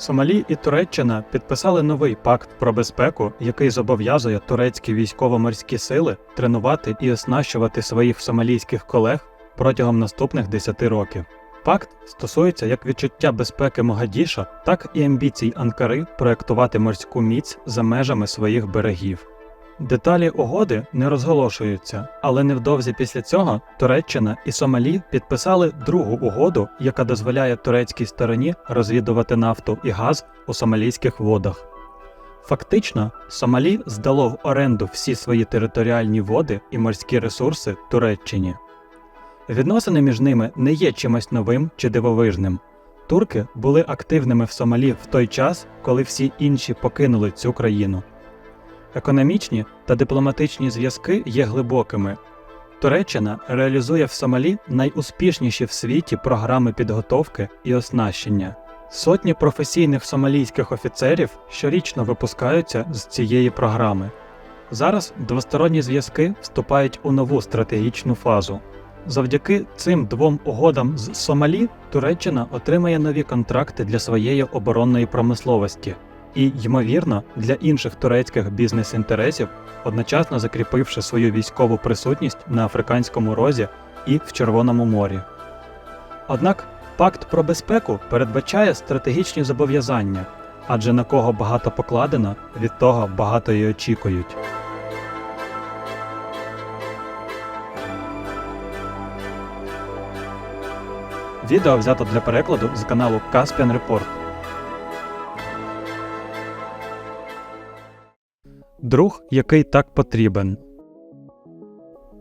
Сомалі і Туреччина підписали новий пакт про безпеку, який зобов'язує турецькі військово-морські сили тренувати і оснащувати своїх сомалійських колег протягом наступних 10 років. Пакт стосується як відчуття безпеки Могадіша, так і амбіцій Анкари проектувати морську міць за межами своїх берегів. Деталі угоди не розголошуються, але невдовзі після цього Туреччина і Сомалі підписали другу угоду, яка дозволяє турецькій стороні розвідувати нафту і газ у сомалійських водах. Фактично, Сомалі здало в оренду всі свої територіальні води і морські ресурси Туреччині. Відносини між ними не є чимось новим чи дивовижним. Турки були активними в Сомалі в той час, коли всі інші покинули цю країну. Економічні та дипломатичні зв'язки є глибокими. Туреччина реалізує в Сомалі найуспішніші в світі програми підготовки і оснащення. Сотні професійних сомалійських офіцерів щорічно випускаються з цієї програми. Зараз двосторонні зв'язки вступають у нову стратегічну фазу. Завдяки цим двом угодам з Сомалі Туреччина отримає нові контракти для своєї оборонної промисловості і, ймовірно, для інших турецьких бізнес-інтересів, одночасно закріпивши свою військову присутність на Африканському розі і в Червоному морі. Однак пакт про безпеку передбачає стратегічні зобов'язання, адже на кого багато покладено, від того багато й очікують. Відео взято для перекладу з каналу Caspian Report. Друг, який так потрібен.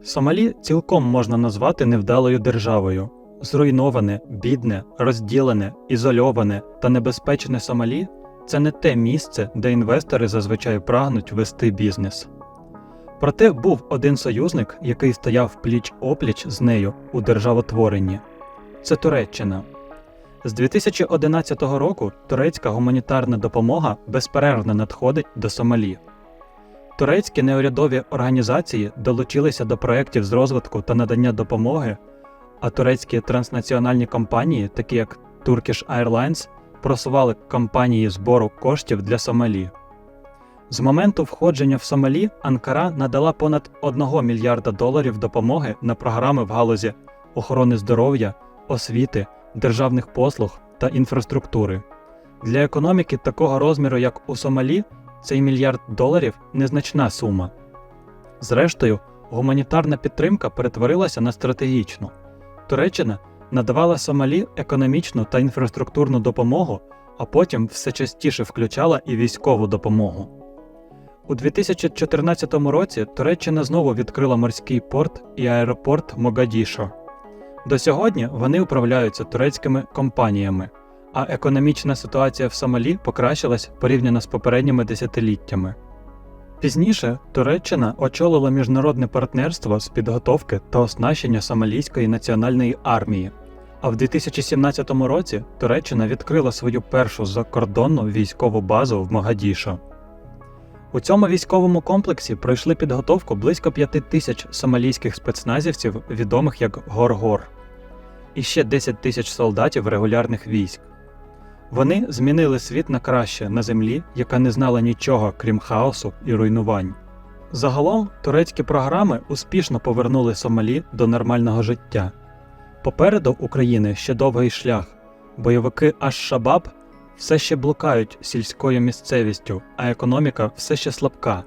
Сомалі цілком можна назвати невдалою державою. Зруйноване, бідне, розділене, ізольоване та небезпечне Сомалі це не те місце, де інвестори зазвичай прагнуть вести бізнес. Проте був один союзник, який стояв пліч опліч з нею у державотворенні це Туреччина. З 2011 року турецька гуманітарна допомога безперервно надходить до Сомалі. Турецькі неурядові організації долучилися до проєктів з розвитку та надання допомоги, а турецькі транснаціональні компанії, такі як Turkish Airlines, просували кампанії збору коштів для Сомалі. З моменту входження в Сомалі Анкара надала понад 1 мільярда доларів допомоги на програми в галузі охорони здоров'я, освіти, державних послуг та інфраструктури. Для економіки такого розміру, як у Сомалі, цей мільярд доларів незначна сума. Зрештою, гуманітарна підтримка перетворилася на стратегічну. Туреччина надавала Сомалі економічну та інфраструктурну допомогу, а потім все частіше включала і військову допомогу. У 2014 році Туреччина знову відкрила морський порт і аеропорт Могадішо. До сьогодні вони управляються турецькими компаніями, а економічна ситуація в Сомалі покращилась порівняно з попередніми десятиліттями. Пізніше Туреччина очолила міжнародне партнерство з підготовки та оснащення Сомалійської національної армії, а в 2017 році Туреччина відкрила свою першу закордонну військову базу в Могадішо. У цьому військовому комплексі пройшли підготовку близько 5 тисяч сомалійських спецназівців, відомих як Гор-Гор, і ще 10 тисяч солдатів регулярних військ. Вони змінили світ на краще на землі, яка не знала нічого крім хаосу і руйнувань. Загалом турецькі програми успішно повернули Сомалі до нормального життя. Попереду України ще довгий шлях. Бойовики Аш-Шабаб все ще блукають сільською місцевістю, а економіка все ще слабка.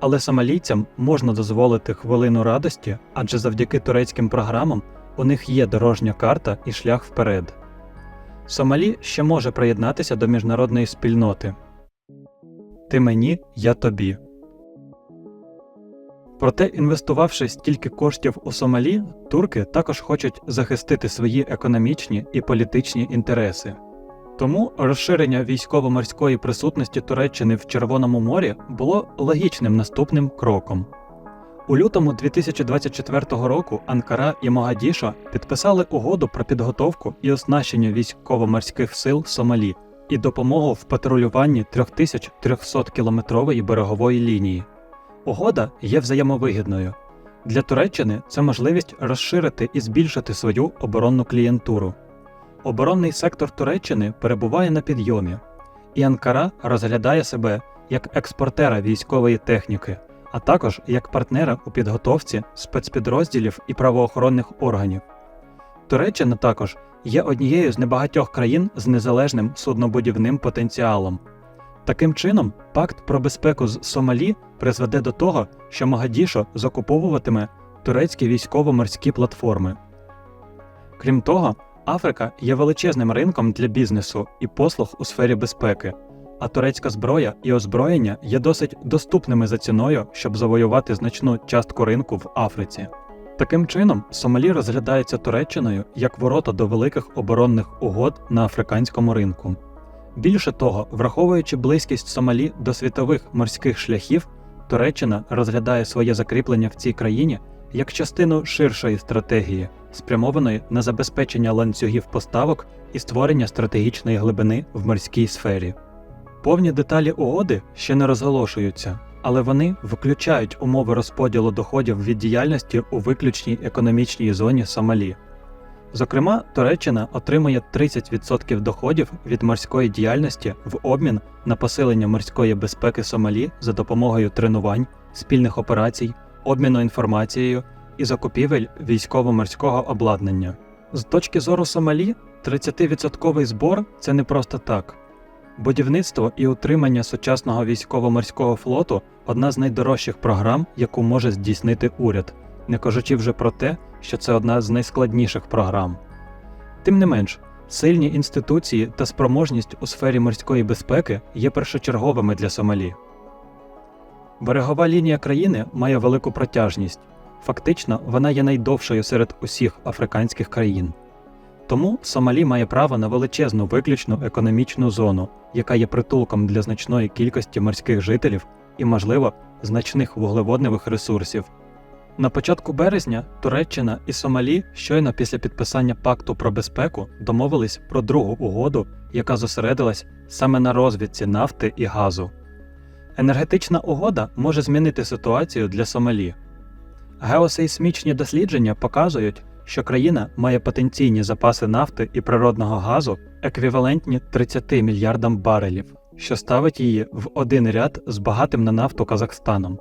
Але сомалійцям можна дозволити хвилину радості, адже завдяки турецьким програмам у них є дорожня карта і шлях вперед. Сомалі ще може приєднатися до міжнародної спільноти. Ти мені, я тобі. Проте, інвестувавши стільки коштів у Сомалі, турки також хочуть захистити свої економічні і політичні інтереси. Тому розширення військово-морської присутності Туреччини в Червоному морі було логічним наступним кроком. У лютому 2024 року Анкара і Могадішо підписали угоду про підготовку і оснащення військово-морських сил Сомалі і допомогу в патрулюванні 3300-кілометрової берегової лінії. Угода є взаємовигідною. Для Туреччини це можливість розширити і збільшити свою оборонну клієнтуру. оборонний сектор Туреччини перебуває на підйомі, і Анкара розглядає себе як експортера військової техніки, а також як партнера у підготовці спецпідрозділів і правоохоронних органів. Туреччина також є однією з небагатьох країн з незалежним суднобудівним потенціалом. Таким чином, пакт про безпеку з Сомалі призведе до того, що Магадішо закуповуватиме турецькі військово-морські платформи. Крім того, Африка є величезним ринком для бізнесу і послуг у сфері безпеки, а турецька зброя і озброєння є досить доступними за ціною, щоб завоювати значну частку ринку в Африці. Таким чином, Сомалі розглядається Туреччиною як ворота до великих оборонних угод на африканському ринку. Більше того, враховуючи близькість Сомалі до світових морських шляхів, Туреччина розглядає своє закріплення в цій країні як частину ширшої стратегії, спрямованої на забезпечення ланцюгів поставок і створення стратегічної глибини в морській сфері. Повні деталі угоди ще не розголошуються, але вони включають умови розподілу доходів від діяльності у виключній економічній зоні Сомалі. Зокрема, Туреччина отримує 30% доходів від морської діяльності в обмін на посилення морської безпеки Сомалі за допомогою тренувань, спільних операцій, обміну інформацією і закупівель військово-морського обладнання. З точки зору Сомалі, 30% збор це не просто так. Будівництво і утримання сучасного військово-морського флоту одна з найдорожчих програм, яку може здійснити уряд, не кажучи вже про те, що це одна з найскладніших програм. Тим не менш, сильні інституції та спроможність у сфері морської безпеки є першочерговими для Сомалі. Берегова лінія країни має велику протяжність. Фактично, вона є найдовшою серед усіх африканських країн. Тому Сомалі має право на величезну виключну економічну зону, яка є притулком для значної кількості морських жителів і, можливо, значних вуглеводневих ресурсів. На початку березня Туреччина і Сомалі щойно після підписання пакту про безпеку домовились про другу угоду, яка зосередилась саме на розвідці нафти і газу. Енергетична угода може змінити ситуацію для Сомалі. Геосейсмічні дослідження показують, що країна має потенційні запаси нафти і природного газу, еквівалентні 30 мільярдам барелів, що ставить її в один ряд з багатим на нафту Казахстаном.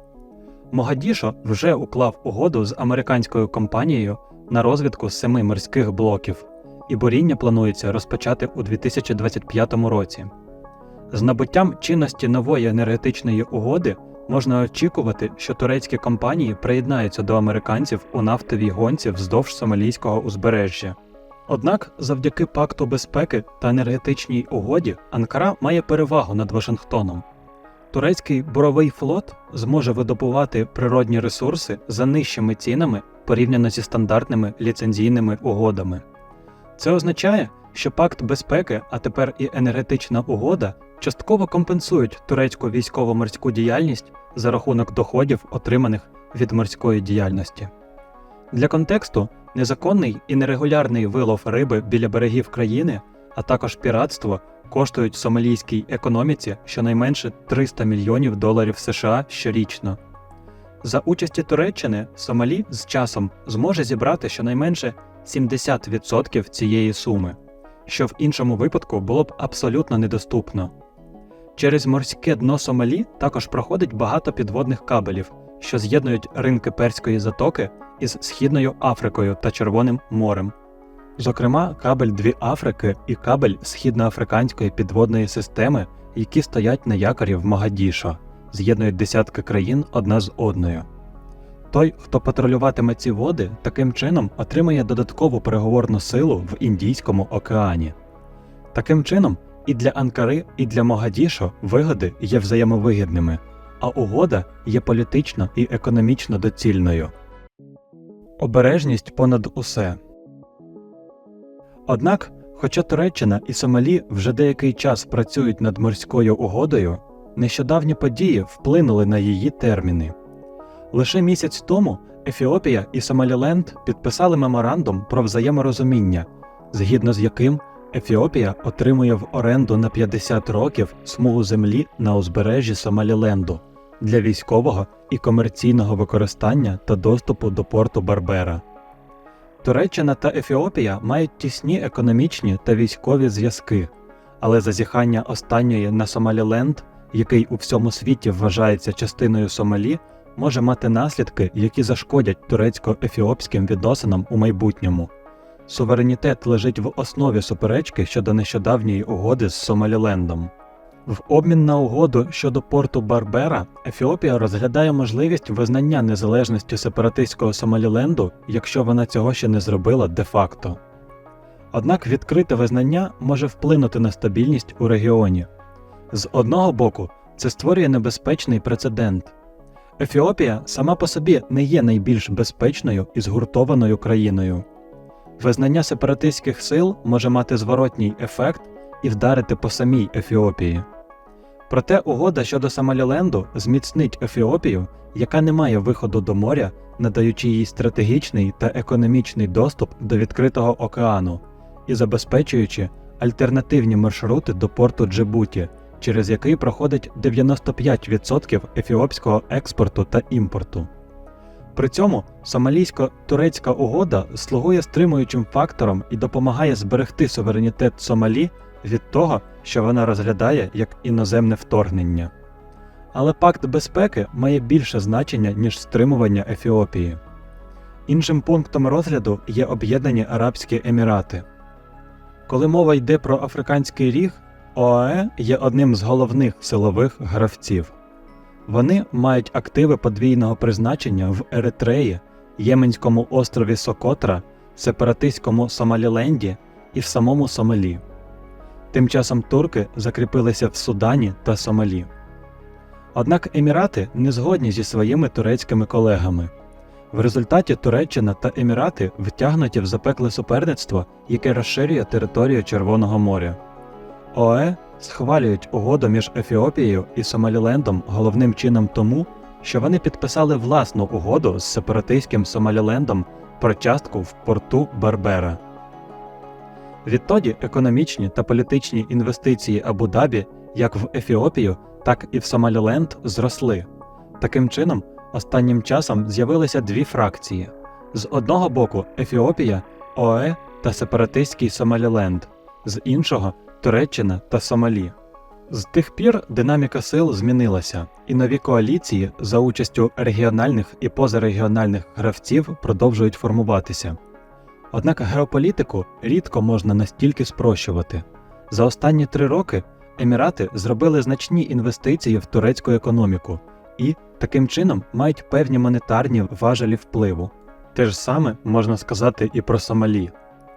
Могадішо вже уклав угоду з американською компанією на розвідку семи морських блоків, і буріння планується розпочати у 2025 році. З набуттям чинності нової енергетичної угоди можна очікувати, що турецькі компанії приєднаються до американців у нафтовій гонці вздовж сомалійського узбережжя. Однак, завдяки пакту безпеки та енергетичній угоді Анкара має перевагу над Вашингтоном. Турецький буровий флот зможе видобувати природні ресурси за нижчими цінами порівняно зі стандартними ліцензійними угодами. Це означає, що пакт безпеки, а тепер і енергетична угода частково компенсують турецьку військово-морську діяльність за рахунок доходів, отриманих від морської діяльності. Для контексту незаконний і нерегулярний вилов риби біля берегів країни, а також піратство коштують сомалійській економіці щонайменше 300 мільйонів доларів США щорічно. За участі Туреччини Сомалі з часом зможе зібрати щонайменше 70% цієї суми, що в іншому випадку було б абсолютно недоступно. Через морське дно Сомалі також проходить багато підводних кабелів, що з'єднують ринки Перської затоки із Східною Африкою та Червоним морем. Зокрема, кабель Дві Африки і кабель Східноафриканської підводної системи, які стоять на якорі в Магадішо, з'єднують десятки країн одна з одною. Той, хто патрулюватиме ці води, таким чином отримає додаткову переговорну силу в Індійському океані. Таким чином, і для Анкари, і для Могадішо вигоди є взаємовигідними, а угода є політично і економічно доцільною. Обережність понад усе. Однак, хоча Туреччина і Сомалі вже деякий час працюють над морською угодою, нещодавні події вплинули на її терміни. Лише місяць тому Ефіопія і Сомаліленд підписали меморандум про взаєморозуміння, згідно з яким Ефіопія отримує в оренду на 50 років смугу землі на узбережжі Сомаліленду для військового і комерційного використання та доступу до порту Барбера. Туреччина та Ефіопія мають тісні економічні та військові зв'язки, але зазіхання останньої на Сомаліленд, який у всьому світі вважається частиною Сомалі, може мати наслідки, які зашкодять турецько-ефіопським відносинам у майбутньому. Суверенітет лежить в основі суперечки щодо нещодавньої угоди з Сомалілендом. В обмін на угоду щодо порту Барбера Ефіопія розглядає можливість визнання незалежності сепаратистського Сомаліленду, якщо вона цього ще не зробила де-факто. Однак відкрите визнання може вплинути на стабільність у регіоні. З одного боку, це створює небезпечний прецедент. Ефіопія сама по собі не є найбільш безпечною і згуртованою країною. Визнання сепаратистських сил може мати зворотній ефект і вдарити по самій Ефіопії. Проте угода щодо Сомаліленду зміцнить Ефіопію, яка не має виходу до моря, надаючи їй стратегічний та економічний доступ до відкритого океану і забезпечуючи альтернативні маршрути до порту Джибуті, через який проходить 95% ефіопського експорту та імпорту. При цьому сомалійсько-турецька угода слугує стримуючим фактором і допомагає зберегти суверенітет Сомалі від того, що вона розглядає як іноземне вторгнення. Але пакт безпеки має більше значення, ніж стримування Ефіопії. Іншим пунктом розгляду є Об'єднані Арабські Емірати. Коли мова йде про Африканський ріг, ОАЕ є одним з головних силових гравців. Вони мають активи подвійного призначення в Еритреї, Єменському острові Сокотра, сепаратистському Сомаліленді і в самому Сомалі. Тим часом турки закріпилися в Судані та Сомалі. Однак Емірати не згодні зі своїми турецькими колегами. В результаті Туреччина та Емірати втягнуті в запекле суперництво, яке розширює територію Червоного моря. ОАЕ схвалюють угоду між Ефіопією і Сомалілендом головним чином тому, що вони підписали власну угоду з сепаратистським Сомалілендом про частку в порту Барбера. Відтоді економічні та політичні інвестиції Абу-Дабі як в Ефіопію, так і в Сомаліленд зросли. Таким чином, останнім часом з'явилися дві фракції: з одного боку Ефіопія, ОАЕ та сепаратистський Сомаліленд, з іншого Туреччина та Сомалі. З тих пір динаміка сил змінилася, і нові коаліції за участю регіональних і позарегіональних гравців продовжують формуватися. Однак геополітику рідко можна настільки спрощувати. За останні три роки Емірати зробили значні інвестиції в турецьку економіку і, таким чином, мають певні монетарні важелі впливу. Те ж саме можна сказати і про Сомалі.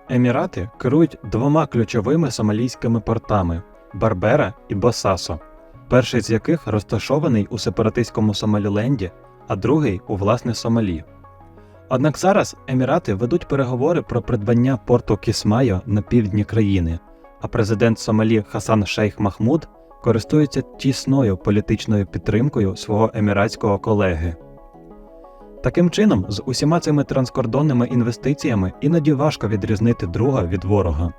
Емірати керують двома ключовими сомалійськими портами Барбера і Босасо, перший з яких розташований у сепаратистському Сомаліленді, а другий у власне Сомалі. Однак зараз Емірати ведуть переговори про придбання порту Кісмайо на півдні країни, а президент Сомалі Хасан Шейх Махмуд користується тісною політичною підтримкою свого еміратського колеги. Таким чином, з усіма цими транскордонними інвестиціями іноді важко відрізнити друга від ворога.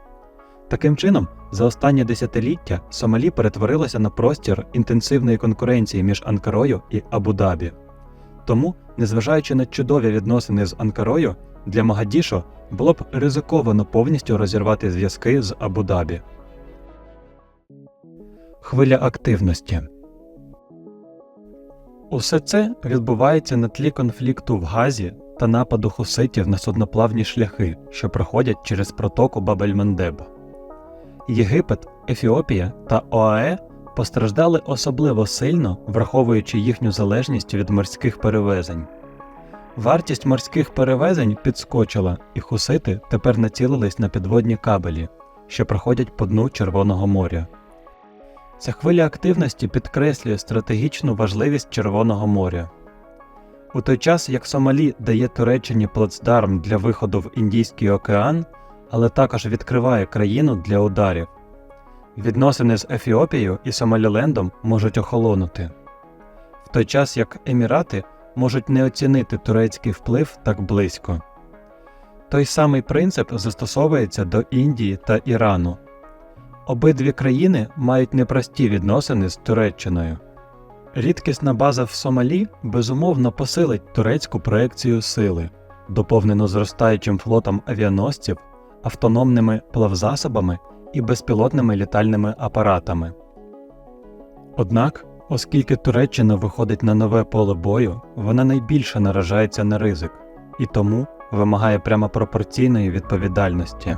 Таким чином, за останнє десятиліття Сомалі перетворилося на простір інтенсивної конкуренції між Анкарою і Абу-Дабі. Тому, незважаючи на чудові відносини з Анкарою, для Магадішо було б ризиковано повністю розірвати зв'язки з Абу-Дабі. Хвиля активності Усе це відбувається на тлі конфлікту в Газі та нападу хуситів на судноплавні шляхи, що проходять через протоку Бабель-Мендеб. Єгипет, Ефіопія та ОАЕ постраждали особливо сильно, враховуючи їхню залежність від морських перевезень. Вартість морських перевезень підскочила, і хусити тепер націлились на підводні кабелі, що проходять по дну Червоного моря. Ця хвиля активності підкреслює стратегічну важливість Червоного моря. У той час як Сомалі дає Туреччині плацдарм для виходу в Індійський океан, але також відкриває країну для ударів. Відносини з Ефіопією і Сомалілендом можуть охолонути, в той час як Емірати можуть не оцінити турецький вплив так близько. Той самий принцип застосовується до Індії та Ірану. Обидві країни мають непрості відносини з Туреччиною. Рідкісна база в Сомалі безумовно посилить турецьку проекцію сили. доповнену зростаючим флотом авіаносців, автономними плавзасобами і безпілотними літальними апаратами. Однак, оскільки Туреччина виходить на нове поле бою, вона найбільше наражається на ризик і тому вимагає прямо пропорційної відповідальності.